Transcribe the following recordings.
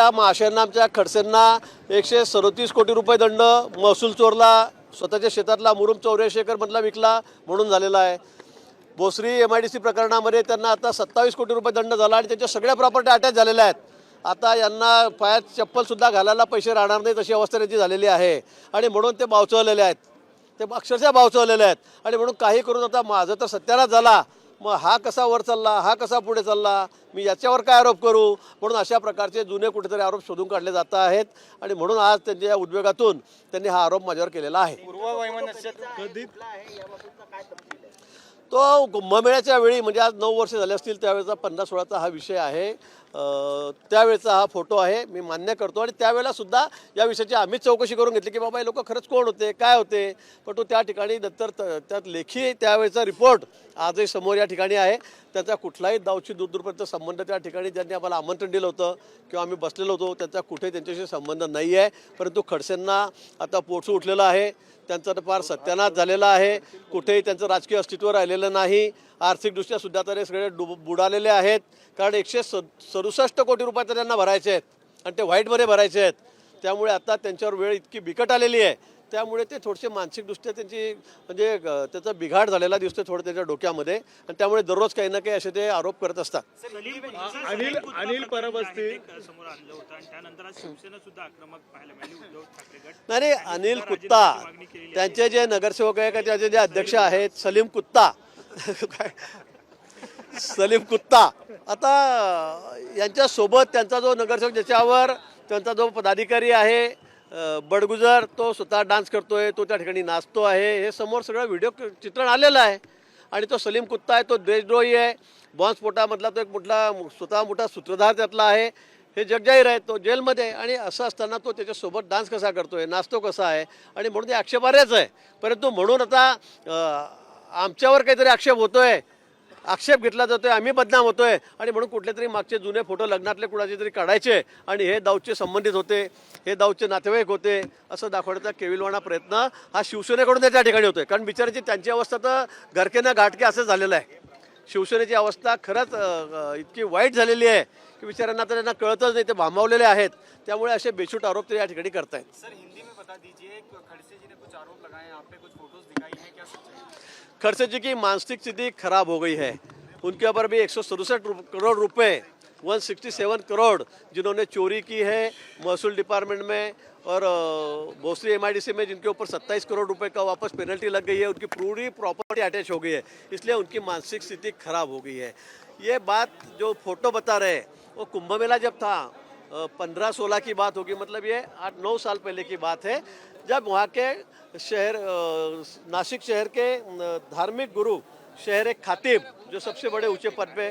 या महाशयांना आमच्या खडसेंना एकशे सदोतीस कोटी रुपये दंड महसूल चोरला स्वतःच्या शेतातला मुरुम चौऱ्याऐंशी एकरमधला विकला म्हणून झालेला आहे. भोसरी एम आय डी सी प्रकरणामध्ये त्यांना आता सत्तावीस कोटी रुपये दंड झाला आणि त्यांच्या सगळ्या प्रॉपर्टी अटॅच झालेल्या आहेत. आता यांना पायात चप्पलसुद्धा घालायला पैसे राहणार नाहीत अशी अवस्था त्यांची झालेली आहे. आणि म्हणून ते बावचवलेले आहेत. ते अक्षरशः बावचवलेले आहेत. आणि म्हणून काही करून आता माझं तर सत्यानाश झाला. मग हा कसा वर चालला हा कसा पुढे चालला मी याच्यावर काय आरोप करू? म्हणून अशा प्रकारचे जुने कुठेतरी आरोप शोधून काढले जात आहेत आणि म्हणून आज त्यांच्या या उद्वेगातून त्यांनी हा आरोप माझ्यावर केलेला आहे. तो ममेळ्याच्या वेळी म्हणजे आज नऊ वर्ष झाले असतील त्यावेळेचा पन्नास सोळाचा हा विषय आहे. त्यावेळेचा हा फोटो आहे मी मान्य करतो. आणि त्यावेळेला सुद्धा या विषयाची आम्हीच चौकशी करून घेतली की बाबा हे लोक खरंच कोण होते काय होते? पण तो त्या ठिकाणी नंतर त- त्यात लेखी त्यावेळेचा रिपोर्ट आजही समोर या ठिकाणी आहे. त्याचा कुठलाही दावची दूरदूरपर्यंत संबंध त्या ठिकाणी ज्यांनी आम्हाला आमंत्रण दिलं होतं किंवा आम्ही बसलेलो होतो त्याचा कुठे त्यांच्याशी संबंध नाही आहे. परंतु खडसेंना आता पोटसू उठलेलं आहे. त्यांचा तर फार सत्यानाश झालेला आहे. कुठेही त्यांचं राजकीय अस्तित्व राहिलेलं नाही. आर्थिकदृष्ट्या सुद्धा तर हे सगळे डुब बुडालेले आहेत. कारण एकशे स सदुसष्ट कोटी रुपये तर त्यांना भरायचे आहेत. आणि ते व्हाईटमध्ये भरायचे आहेत. त्यामुळे आता त्यांच्यावर वेळ इतकी बिकट आलेली आहे. त्यामुळे ते थोडेसे मानसिकदृष्ट्या त्यांची म्हणजे त्याचा बिघाड झालेला दिसतो थोडं त्यांच्या डोक्यामध्ये. आणि त्यामुळे दररोज काही ना काही असे ते आरोप करत असतात. अनिल अनिल परबस्ती समोर आणलं होतं आणि त्यानंतर आज शिवसेना सुद्धा आक्रमक पाहायला मिळाली. उद्धव ठाकरे गट. नाही अनिल कुत्ता. त्यांचे जे नगरसेवक आहे का त्याचे जे अध्यक्ष आहेत सलीम कुत्ता. सलीम कुत्ता. आता यांच्यासोबत त्यांचा जो नगरसेवक ज्याच्यावर त्यांचा जो पदाधिकारी आहे बडगुजर तो स्वतः डान्स करतो आहे तो त्या ठिकाणी नाचतो आहे. हे समोर सगळं व्हिडिओ चित्रण आलेलं आहे. आणि तो सलीम कुत्ता आहे तो देशद्रोही आहे. बॉम्बस्फोटामधला तो एक मोठा स्वतः मोठा सूत्रधार त्यातला आहे. हे जगजाहीर आहे तो जेलमध्ये आहे. आणि असं असताना तो त्याच्यासोबत डान्स कसा करतोय नाचतो कसा आहे. आणि म्हणून ते आक्षेपार्हच आहे. परंतु म्हणून आता आमच्यावर काहीतरी आक्षेप होतो आहे आक्षेप घेतला जातोय आम्ही बदनाम होतोय. आणि म्हणून कुठले तरी मागचे जुने फोटो लग्नातले कुणाचे तरी काढायचे. आणि हे दाऊदचे संबंधित होते हे दाऊदचे नातेवाईक होते असं दाखवण्याचा केविलवाणा प्रयत्न हा शिवसेनेकडून त्या ठिकाणी होतोय. कारण बिचाराची त्यांची अवस्था तर घरके ना घाटके असं झालेलं आहे. शिवसेनेची अवस्था खरंच इतकी वाईट झालेली आहे की बिचाऱ्यांना तर त्यांना कळतच नाही ते भांबावलेले आहेत. त्यामुळे असे बेछूट आरोप ते या ठिकाणी करतायत. सर बता दीजिए खड़से जी ने कुछ आरोप लगाए हैं आप पे कुछ फ़ोटोज़ दिखाई हैं क्या? खड़से जी की मानसिक स्थिति खराब हो गई है उनके ऊपर भी एक सौ सड़सठ करोड़ रुपए 167 करोड़ जिन्होंने चोरी की है महसूल डिपार्टमेंट में और भोसरी एमआईडीसी में जिनके ऊपर 27 करोड़ रुपए का वापस पेनल्टी लग गई है उनकी पूरी प्रॉपर्टी अटैच हो गई है इसलिए उनकी मानसिक स्थिति खराब हो गई है ये बात जो फ़ोटो बता रहे हैं, वो कुंभ मेला जब था पंद्रह सोलह की बात होगी मतलब ये आठ नौ साल पहले की बात है। जब वहाँ के शहर नासिक शहर के धार्मिक गुरु, शहर खातिब, जो सबसे बड़े ऊँचे पद पे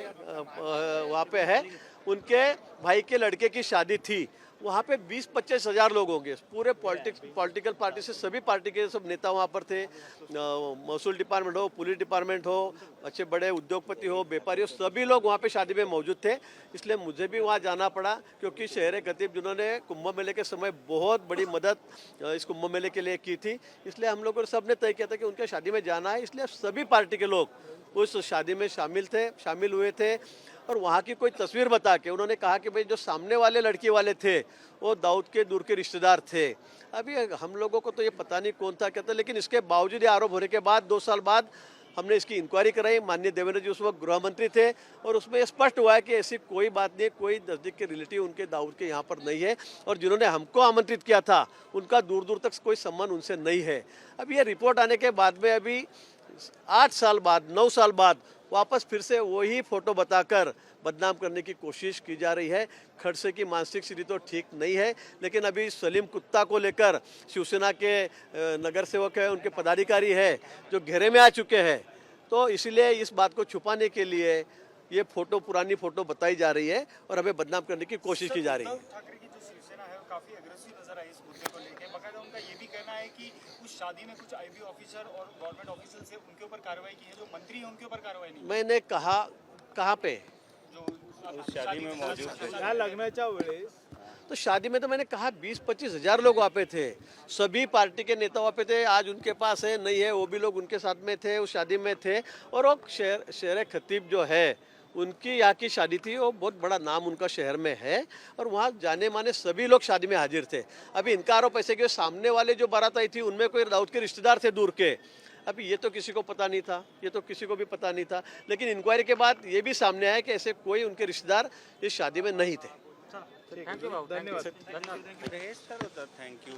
वहाँ पे है, उनके भाई के लड़के की शादी थी। वहाँ पे 20-25 हज़ार लोग होंगे। पूरे पॉलिटिक्स पॉलिटिकल पार्टी से सभी पार्टी के सब नेता वहाँ पर थे। महसूल डिपार्टमेंट हो पुलिस डिपार्टमेंट हो अच्छे बड़े उद्योगपति हो व्यापारी हो सभी लोग वहाँ पे शादी में मौजूद थे। इसलिए मुझे भी वहाँ जाना पड़ा क्योंकि शहर खतीब जिन्होंने कुंभ मेले के समय बहुत बड़ी मदद इस कुंभ मेले के लिए की थी। इसलिए हम लोगों ने सबने तय किया था कि उनके शादी में जाना है। इसलिए सभी पार्टी के लोग उस शादी में शामिल थे शामिल हुए थे। और वहाँ की कोई तस्वीर बता के उन्होंने कहा कि भाई जो सामने वाले लड़की वाले थे, वो दाऊद के दूर के रिश्तेदार थे। अभी हम लोगों को तो ये पता नहीं कौन था कहता लेकिन इसके बावजूद ये आरोप होने के बाद, दो साल बाद हमने इसकी इंक्वायरी कराई। माननीय देवेंद्र जी उस वक्त गृह मंत्री थे और उसमें स्पष्ट हुआ है कि ऐसी कोई बात नहीं, कोई नज़दीक के रिलेटिव उनके दाऊद के यहाँ पर नहीं है और जिन्होंने हमको आमंत्रित किया था, उनका दूर दूर तक कोई संबंध उनसे नहीं है। अब ये रिपोर्ट आने के बाद में अभी आठ साल बाद, नौ साल बाद वापस फिर से वही फ़ोटो बताकर बदनाम करने की कोशिश की जा रही है। खड़से की मानसिक स्थिति तो ठीक नहीं है, लेकिन अभी सलीम कुत्ता को लेकर शिवसेना के नगर सेवक है, उनके पदाधिकारी है, जो घेरे में आ चुके हैं। तो इसलिए इस बात को छुपाने के लिए ये फ़ोटो, पुरानी फ़ोटो बताई जा रही है और हमें बदनाम करने की कोशिश की जा रही है। काफ़ी अग्रेसिव नज़र आई इस मुद्दे को लेकर बाकायदा उनका ये भी कहना है कि उस शादी में कुछ आईबी ऑफिसर और गवर्नमेंट ऑफिसर से उनके ऊपर कार्रवाई की है जो मंत्री हैं उनके ऊपर कार्रवाई नहीं मैंने कहा कहाँ पे? जो शादी में मौजूद या लग्नाच्या वेळेस तो शादी में तो मैंने कहा बीस पच्चीस हज़ार लोग वहाँ पे थे। सभी पार्टी के नेता वहाँ पे थे आज उनके पास है नहीं है वो भी लोग उनके साथ में थे उस शादी में थे। और वो शहर शहर खतीब जो है उनकी यहाँ की शादी थी वो बहुत बड़ा नाम उनका शहर में है और वहाँ जाने माने सभी लोग शादी में हाजिर थे। अभी इनका आरोप ऐसे कि सामने वाले जो बारात आई थी उनमें कोई दाऊद के रिश्तेदार थे दूर के। अभी ये तो किसी को पता नहीं था ये तो किसी को भी पता नहीं था। लेकिन इंक्वायरी के बाद ये भी सामने आया कि ऐसे कोई उनके रिश्तेदार इस शादी में नहीं थे। धन्यवाद। हेच ठरवतात थँक्यू